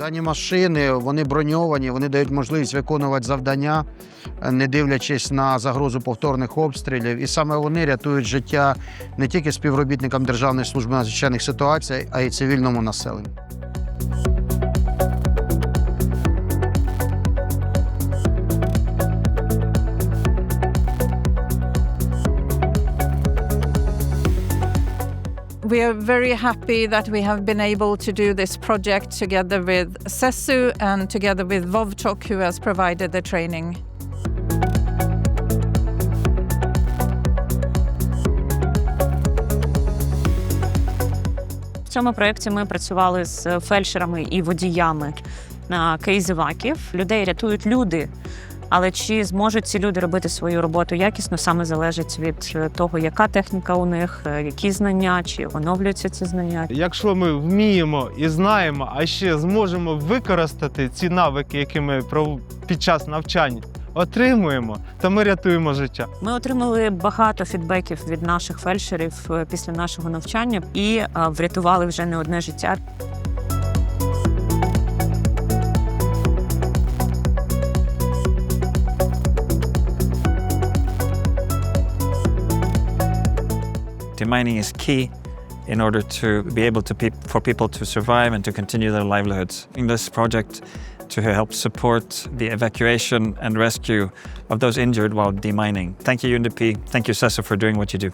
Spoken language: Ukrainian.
Дані машини вони броньовані, вони дають можливість виконувати завдання, е, не дивлячись на загрозу повторних обстрілів. І саме вони рятують життя не тільки співробітникам Державної служби надзвичайних ситуацій, а й цивільному населенню. We are very happy that we have been able to do this project together with SESU and together with Vovchok, who has provided the training. В цьому проєкті ми працювали з фельдшерами і водіями на кейзиваків. Людей рятують люди. Але чи зможуть ці люди робити свою роботу якісно, саме залежить від е, того, яка техніка у них, е, які знання, чи оновлюються ці знання. Якщо ми вміємо і знаємо, а ще зможемо використати ці навики, які ми під час навчання отримуємо, то ми рятуємо життя. Ми отримали багато фідбеків від наших фельдшерів е, після нашого навчання і врятували вже не одне життя. Demining is key in order to be able to peop for people to survive and to continue their livelihoods. In this project, to help support the evacuation and rescue of those injured while demining. Thank you, UNDP. Thank you, CESA, for doing what you do.